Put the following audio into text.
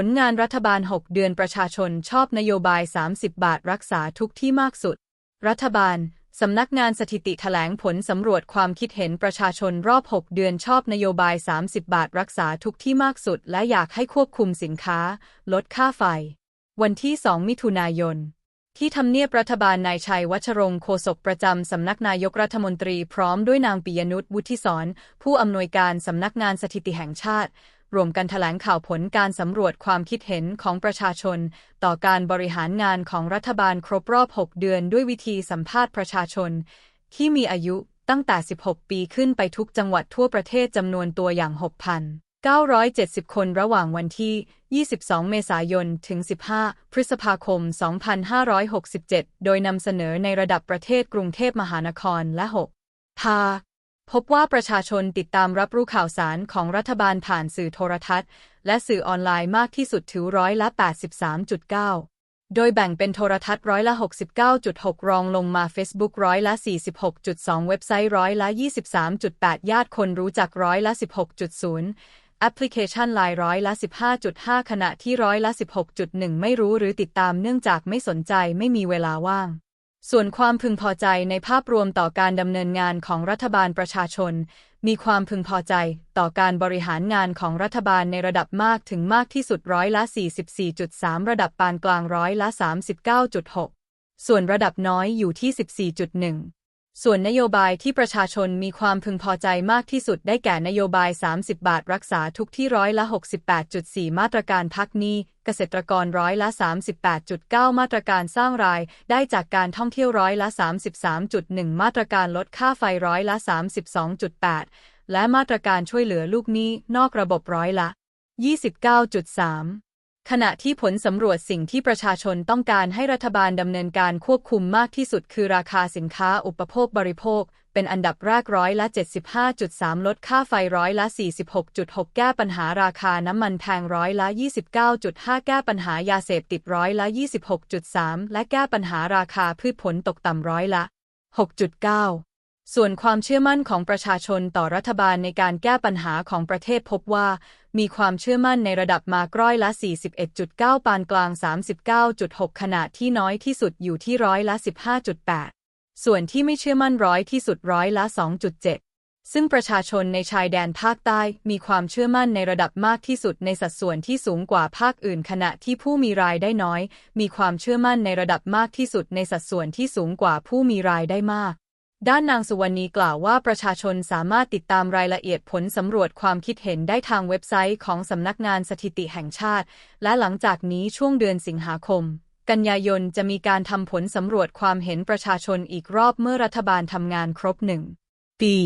ผลงานรัฐบาล 6 เดือนประชาชนชอบนโยบาย 30 บาทรักษาทุกที่มากสุด รัฐบาล สำนักงานสถิติแถลงผลสำรวจความคิดเห็นประชาชนรอบ 6 เดือนชอบนโยบาย 30 บาทรักษาทุกที่มากสุด และอยากให้ควบคุมสินค้า ลดค่าไฟ วันที่ 2 มิถุนายนที่ทำเนียบรัฐบาลนายชัยวัชรงค์โฆษกประจำสำนักนายกรัฐมนตรีพร้อมด้วยนางปิยนุชวุฒิสอนผู้อำนวยการสำนักงานสถิติแห่งชาติ รวมกันแถลงข่าวผลการสำรวจความคิดเห็นของประชาชน ต่อการบริหารงานของรัฐบาลครบรอบ 6 เดือนด้วยวิธีสัมภาษณ์ประชาชน ที่มีอายุตั้งแต่ 16 ปีขึ้นไปทุกจังหวัดทั่วประเทศจำนวนตัวอย่าง 6,970 คนระหว่างวันที่ 22 เมษายน ถึง 15 พฤษภาคม 2567 โดยนำเสนอในระดับประเทศกรุงเทพมหานครและ 6 ภา พบว่าประชาชนติดตามรับรู้ข่าวสารของรัฐบาลผ่านสื่อโทรทัศน์ และสื่อออนไลน์มากที่สุดถือร้อยละ 83.9 โดยแบ่งเป็นโทรทัศน์ร้อยละ 69.6 รองลงมา Facebook ร้อยละ 46.2 เว็บไซต์ร้อยละ 23.8 ญาติคนรู้จักร้อยละ 16.0 แอปพลิเคชันไลน์ร้อยละ 15.5 ขณะที่ร้อยละ 16.1 ไม่รู้หรือติดตามเนื่องจากไม่สนใจไม่มีเวลาว่าง ส่วนความพึงพอใจในภาพรวมต่อการดำเนินงานของรัฐบาลประชาชน มีความพึงพอใจต่อการบริหารงานของรัฐบาลในระดับมากถึงมากที่สุดร้อยละ 44.3 ระดับปานกลางร้อยละ 39.6 ส่วนระดับน้อยอยู่ที่ 14.1 ส่วนนโยบายที่ประชาชนมีความพึงพอใจมากที่สุดได้แก่นโยบาย 30 บาทรักษาทุกที่ร้อยละ 68.4 มาตรการพักนี้ เกษตรกรร้อยละ 38.9 มาตรการสร้างราย ได้จากการท่องเที่ยวร้อยละ 33.1 มาตรการลดค่าไฟร้อยละ 32.8 และมาตรการช่วยเหลือลูกหนี้นอกระบบร้อยละ 29.3 ขณะที่ผลสำรวจสิ่งที่ประชาชนต้องการให้รัฐบาลดำเนินการควบคุมมากที่สุดคือราคาสินค้าอุปโภคบริโภค เป็นอันดับแรกร้อยละ 75.3 ลดค่าไฟร้อยละ 46.6 แก้ปัญหาราคาน้ำมันแพงร้อยละ 29.5 แก้ปัญหายาเสพติดร้อยละ 26.3 และแก้ปัญหาราคาพืชผลตกต่ำร้อยละ 6.9 ส่วนความเชื่อมั่นของประชาชนต่อรัฐบาลในการแก้ปัญหาของประเทศพบว่า มีความเชื่อมั่นในระดับมากร้อยละ 41.9 ปานกลาง 39.6 ขณะที่น้อยที่สุดอยู่ที่ร้อยละ 15.8 ส่วนที่ไม่เชื่อมั่นร้อยที่สุดร้อยละ 2.7 ซึ่งประชาชนในชายแดนภาคใต้มีความเชื่อมั่นในระดับมากที่สุดในสัดส่วนที่สูงกว่าภาคอื่น ขณะที่ผู้มีรายได้น้อย มีความเชื่อมั่นในระดับมากที่สุดในสัดส่วนที่สูงกว่าผู้มีรายได้มาก ด้านนางสุวรรณีกล่าวว่าประชาชนสามารถติดตามรายละเอียดผลสำรวจความคิดเห็นได้ทางเว็บไซต์ของสำนักงานสถิติแห่งชาติ และหลังจากนี้ช่วงเดือนสิงหาคม กันยายนจะมีการทำผลสำรวจความเห็นประชาชนอีกรอบเมื่อรัฐบาลทำงานครบหนึ่งปี